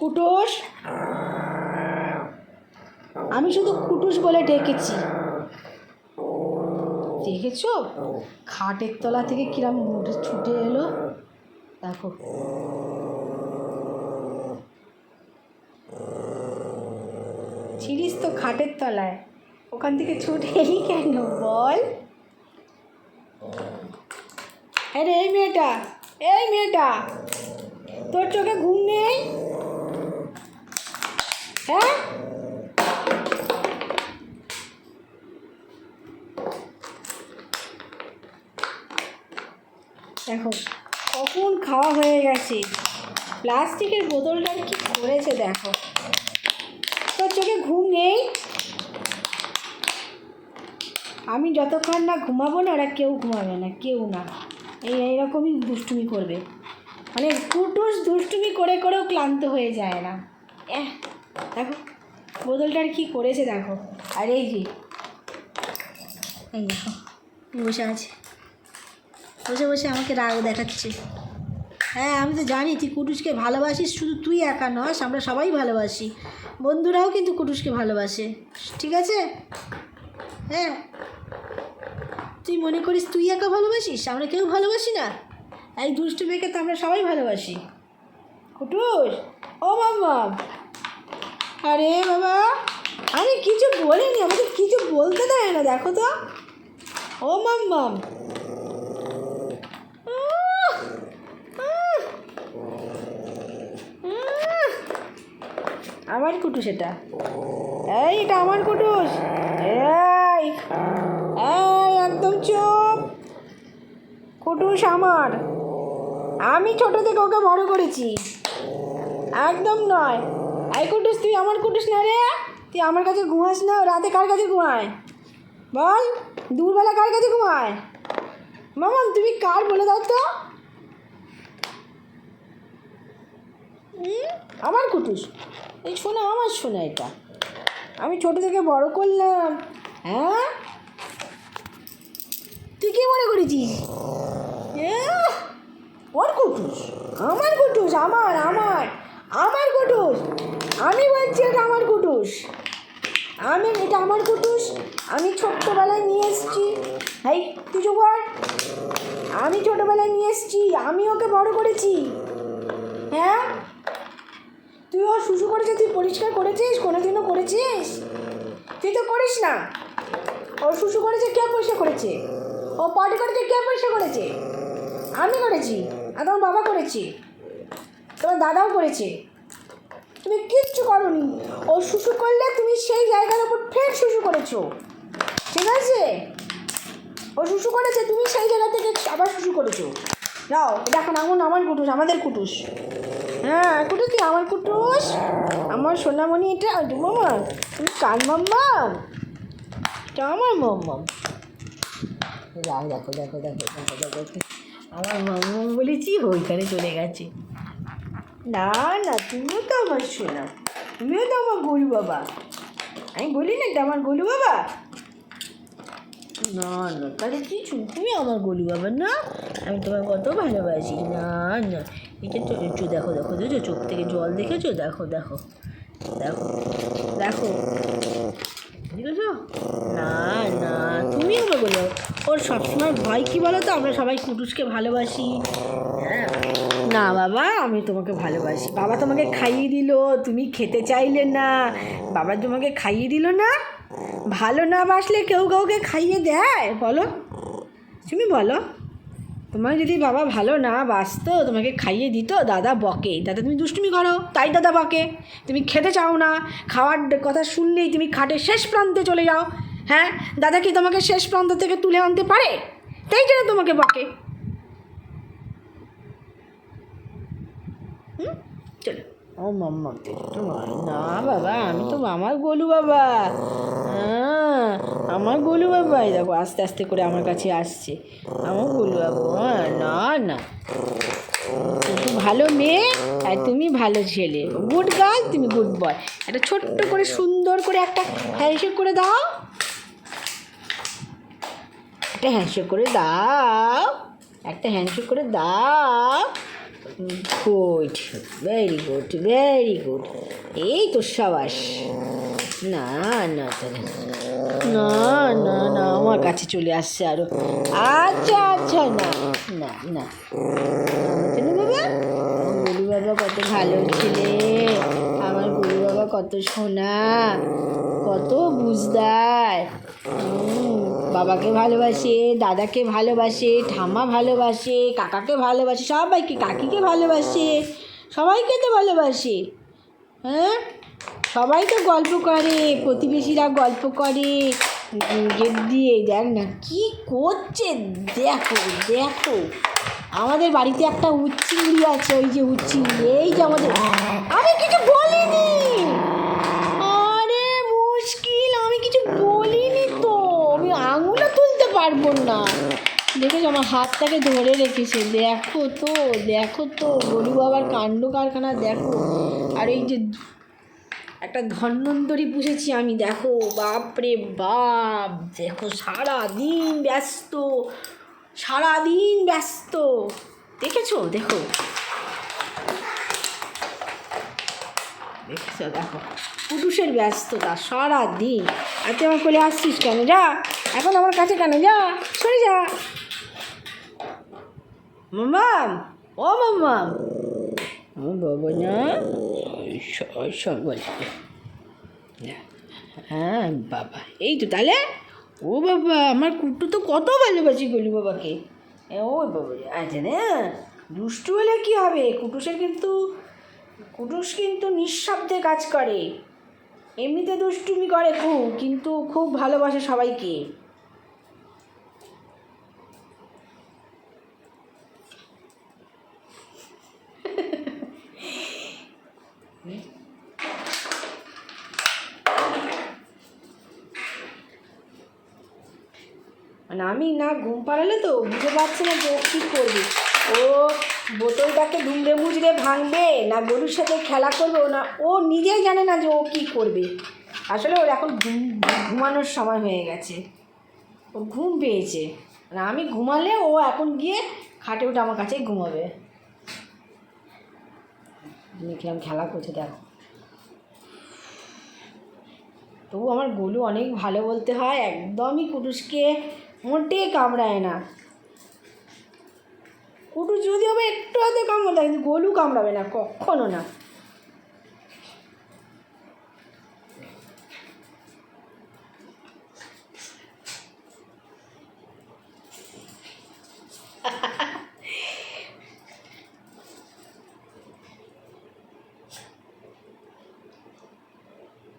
কুটুস। আমি শুধু কুটুস বলে ডেকেছি। দেখেছ? খাটের তলা থেকে কিরম উঠে ছুটে এলো। দেখো। ছিলিস তো খাটের তলায়। ওখান থেকে ছুটে এলি কেন? বল। আরে, এই মেয়েটা এই মেয়েটা, তোর চোখে ঘুম নেই? হ্যাঁ দেখো, কখন খাওয়া হয়ে গেছে? প্লাস্টিকের বোতলটা কি করেছে দেখো। তোর চোখে ঘুম নেই? আমি যতক্ষণ না ঘুমাবো না, ওরা কেউ ঘুমাবে না, কেউ না। এই এইরকমই দুষ্টুমি করবে। মানে কুটুস দুষ্টুমি করে করেও ক্লান্ত হয়ে যায় না। এহ। দেখো, বোতলটার কি করেছে দেখো। আর এই যে, এই দেখো বসে আছে। বসে বসে আমাকে রাগ দেখাচ্ছে। হ্যাঁ আমি তো জানি তুই কুটুসকে ভালোবাসিস, শুধু তুই একা নস, আমরা সবাই ভালোবাসি। বন্ধুরাও কিন্তু কুটুসকে ভালোবাসে। ঠিক আছে? হ্যাঁ। তুই মনে করিস তুই একা ভালোবাসিস? আমরা কেউ ভালোবাসি না? এই দুষ্টু মেয়েকে তো আমরা সবাই ভালোবাসি। কুটুস, ও মাম্মা। আরে বাবা। আমি কিছু বলিনি, আমাকে কিছু বলতে দেয় না, দেখো তো। ও মাম! আহ! আমার কুটুস এটা। এই, এটা আমার কুটুস। এই, একদম চুপ। কুটুস আমার। আমি ছোট থেকে ওকে বড় করেছি। একদম নয়। এই, কুটুস। তুই আমার কুটুস না রে? তুই আমার কাছে ঘুমাস না রাতে কার কাছে ঘুমায়? বল দুপুরবেলা কার কাছে ঘুমায়? মামা তুমি কার বলে দাও তো? আমার কুটুস? এই শোনা আমার শোনা এটা। আমি ছোট থেকে বড় করলাম হ্যাঁ? তুই কি মনে করেছিস? এহ, ওর কুটুস? আমার কুটুস? আমার আমার আমার কুটুস? আমি বলছি এটা আমার কুটুস। আমি, এটা আমার কুটুস। আমি ছোট্টবেলায় নিয়ে এসেছি। তুই চুপ কর। আমি ছোটবেলায় নিয়ে এসেছি। আমি ওকে বড় করেছি। হ্যাঁ? তুই ও শুশু করেছে তুই পরিষ্কার করেছিস, কোনোদিনও করেছিস? তুই তো করিস না। ও শুশু করেছে কে পরিষ্কার করেছে? ও পটি করেছে কে পরিষ্কার করেছে? আমি করেছি। আর তোমার বাবা করেছি। তোমার দাদাও করেছে। কিচ্ছু করনি। ও শুশু করলে তুমি সেই জায়গার উপর ফের শুশু করেছ। ঠিক আছে? ও শুশু করেছে, তুমি সেই জায়গা থেকে আবার শুশু করেছ। নাও দেখো এখন আমার কুটুস, আমাদের কুটুস। হ্যাঁ কুটুস কি আমার কুটুস? আমার সোনামণি এটা মামা তুমি কার মাম্মা এটা আমার মাম্মাম যাও, দেখো দেখো দেখো দেখো দেখো। আমার মাম্মাম বলেছি, ওইখানে চলে গেছে। না না তুমিও তো আমার সোনা। তুমিও তো আমার গরু বাবা। আমি বলি না এটা আমার গোলু বাবা? না না, তাহলে কিছু তুমি আমার গোলু বাবা না। আমি তোমার কত ভালোবাসি, না না। এটা তো দেখো দেখো দেখো চোখ থেকে জল দেখেছ? দেখো দেখো দেখো দেখো। দেখেছ? না না তুমি আমার বলো ওর সবসময় ভয় কী বলো তো? আমরা সবাই কুটুসকে ভালোবাসি। হ্যাঁ। না, বাবা, আমি তোমাকে ভালোবাসি। বাবা তোমাকে খাইয়ে দিল, তুমি খেতে চাইলে না। বাবা তোমাকে খাইয়ে দিল না? ভালো না বাসলে কেউ কাউকে খাইয়ে দেয়, বলো। তুমি বলো। তোমার যদি বাবা ভালো না বাসতো, তোমাকে খাইয়ে দিত, দাদা বকে। দাদা, তুমি দুষ্টুমি করো, তাই দাদা বকে। তুমি খেতে চাও না, খাওয়ার কথা শুনলেই তুমি খাটের শেষ প্রান্তে চলে যাও। হ্যাঁ দাদা কি তোমাকে শেষ প্রান্ত থেকে তুলে আনতে পারে? তাই জন্য তোমাকে বকে। চলো। ও মাম্মা না, বাবা, আমি তো, আমার গোলু বাবা। হ্যাঁ আমার গোলু বাবা। এই দেখো, আস্তে আস্তে করে আমার কাছে আসছে। আমার গোলু বাবা না না। তুমি ভালো মেয়ে, আর তুমি ভালো ছেলে। গুড গার্ল তুমি গুড বয় একটা ছোট্ট করে, সুন্দর করে একটা হ্যান্ডশেক করে দাও। একটা হ্যান্ডশেক করে দাও। একটা হ্যান্ডশেক করে দাও। Good very good very good এই তো সাবাস। না না না না না আমার কাছে চলে আসছে আরও। আচ্ছা আচ্ছা না না না। বাবা গরু বাবা কত ভালো ছিলে। আমার গরু বাবা কত সোনা, কত বুঝদার। বাবাকে ভালোবাসে, দাদাকে ভালোবাসে, ঠাম্মা ভালোবাসে, কাকাকে ভালোবাসে, সবাইকে, কাকিকে ভালোবাসে, সবাইকে তো ভালোবাসে। হ্যাঁ? সবাই তো গল্প করে, প্রতিবেশীরা গল্প করে গেট দিয়ে দেখ না কি করছে, দেখো দেখো। আমাদের বাড়িতে একটা উচ্চিংড়ি আছে, ওই যে উচ্চিংড়ি, এই যে আমাদের আমি কিছু বলিনি। আরে মুশকিল, আমি কিছু আঙুলও তুলতে পারব না। দেখেছ, আমার হাতটাকে ধরে রেখেছে। দেখো তো দেখো তো, গরু বাবার কাণ্ড কারখানা, দেখো। আর এই যে একটা ধন্বন্তরী পুষেছি আমি, দেখো। বাপরে বাপ, দেখো সারা দিন ব্যস্ত সারা দিন ব্যস্ত। দেখেছ, দেখো। দেখেছ, দেখো। পুরুষের ব্যস্ততা সারা দিন আর তুই আমার কোলে আসছিস কেন? যা। এখন আমার কাছে কেন? যা সরে যা। মামাম ও মামাম ও বাবা না সব বলছে হ্যাঁ বাবা। এই তো তাহলে। ও বাবা আমার কুট্টু তো কত ভালোবাসি গলু বাবাকে। ও বাবা আচ্ছা না। দুষ্টু হলে কী হবে? কুটুসের কিন্তু কুটুস কিন্তু নিঃশব্দে কাজ করে। এমনিতে দুষ্টুমি করে খুব কিন্তু খুব ভালোবাসে সবাইকে। মানে আমি না ঘুম পাড়ালে তো বুঝতে পারছি না যে ও কী করবে। ও বোতলটাকে দুমড়ে মুচড়ে ভাঙবে, না গরুর সাথে খেলা করবে না, ও নিজেই জানে না যে ও কী করবে। আসলে ওর এখন ঘুম, ঘুমানোর সময় হয়ে গেছে। ও ঘুম পেয়েছে। মানে আমি ঘুমালে ও এখন গিয়ে খাটে উঠে আমার কাছেই ঘুমাবে। কিরম খেলা করছে, দেখো। তবু আমার গোলু অনেক ভালো বলতে হয়, একদমই কুটুসকে মোটে কামড়ায় না। কুটু যদি হবে একটু হয়তো কামড়ায়, কিন্তু গোলু কামড়াবে না, কখনো না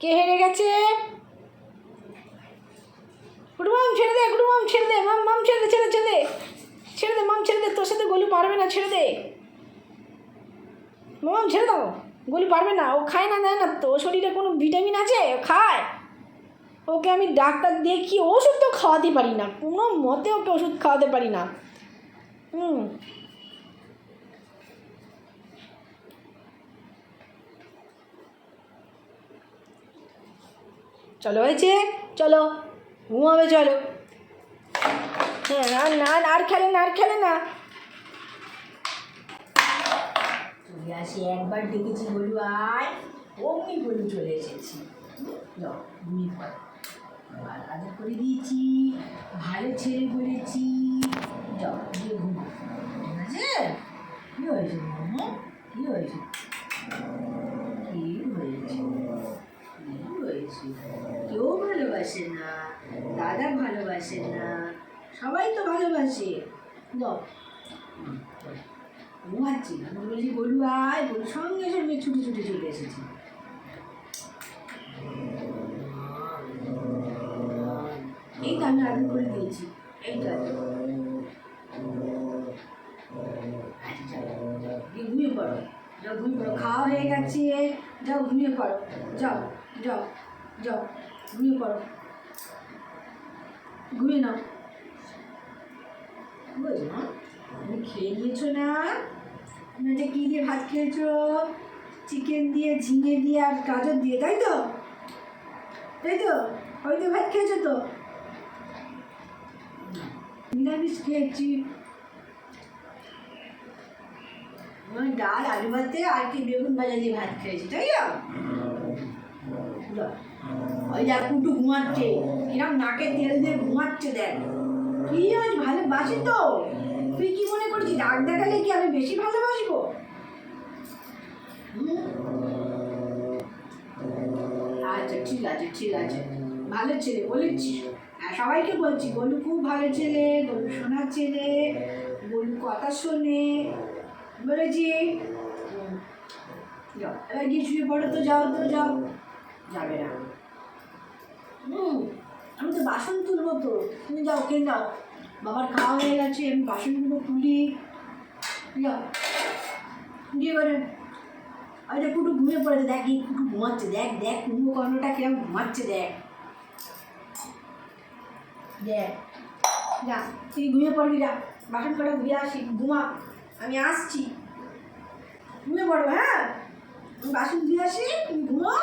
কে হেরে গেছে দে গুডমাম ছেড়ে দে, মাম মাম ছেড়ে দে, ছেড়ে ছেড়ে দে। ছেড়ে দে, মাম, ছেড়ে দে, তোর সাথে গলু পারবে না, ছেড়ে দে। মাম, ছেড়ে দাও, গলু পারবে না, ও খায় না, দেয় না তো শরীরে কোনো ভিটামিন আছে? খায়। ওকে আমি ডাক্তার দেখি ওষুধ তো খাওয়াতে পারি না, কোনো মতে ওকে ওষুধ খাওয়াতে পারি না। হুম। চলো হয়েছে, চলো, ঘুমাবে, চলো। আর না আর খেলে না, আর খেলে না। আসি, একবার ডেকেছি বলু, আয়। অমনি বলু চলে এসেছি। করে দিয়েছি, ভালো ছেলে বলেছি। গিয়ে ঠিক আছে? কী হয়েছে কী হয়েছে? কী হয়েছে? কী হয়েছে? কেউ ভালোবাসে না, দাদা ভালোবাসে না। সবাই তো ভালোবাসে। যাও। ঘুমাচ্ছি আমি বলছি গরু আয় গরু সঙ্গে সঙ্গে ছুটে ছুটে চলে এসেছি। এই তো আমি আদর করে দিয়েছি। এই তো আচ্ছা, ঘুমিয়ে পড়ো। যাও ঘুমিয়ে পড়ো। খাওয়া হয়ে গেছে। যাও ঘুমিয়ে পড়ো। যাও যাও যাও। ঘুমিয়ে পড়ো। ঘুমিয়ে নাও। বুঝো না তুমি খেয়ে নিয়েছো না? না যে কী দিয়ে ভাত খেয়েছো? চিকেন দিয়ে ঝিঙে দিয়ে আর গাজর দিয়ে তাই তো? তাই তো? ওই দিয়ে ভাত খেয়েছো তো? নিরামিষ খেয়েছি। ডাল আলু ভাতে আর কি বেগুন ভাজা দিয়ে ভাত খেয়েছি তাই যা। ওই দেখ কুটু ঘুমাচ্ছে কিরম নাকে তেল দিয়ে ঘুমাচ্ছে দেখ। কি আজ ভালোবাসি তো? তুই কি মনে করছিস ডাক দেখালে কি আমি বেশি ভালোবাসবো? আচ্ছা ঠিক আছে ঠিক আছে। ভালো ছেলে বলেছি হ্যাঁ সবাইকে বলছি, বলু খুব ভালো ছেলে, বলু শোনার ছেলে, বলু কথা শোনে, বলেছি। এবার গিয়ে শুয়ে পড়ো তো, যাও তো, যাও। যাবে না। হুম। আমি তো বাসন তুলবো তো। তুমি যাও কে যাও। বাবার খাওয়া হয়ে গেছে, আমি বাসনগুলো তুলি। যাও। গিয়ে করে আরে কুটু ঘুমিয়ে পড়েছে, দেখ, এই কুটু ঘুমাচ্ছে, দেখ দেখ কুম্ভকর্ণটা কিরম ঘুমাচ্ছে, দেখ। দেখ, যা, তুই ঘুমিয়ে পড়বি, যা। বাসন কটা ঘুরে আসি, ঘুমা। আমি আসছি। ঘুমিয়ে পড়ব হ্যাঁ? বাসন ধুয়ে আসি, তুমি ঘুমো।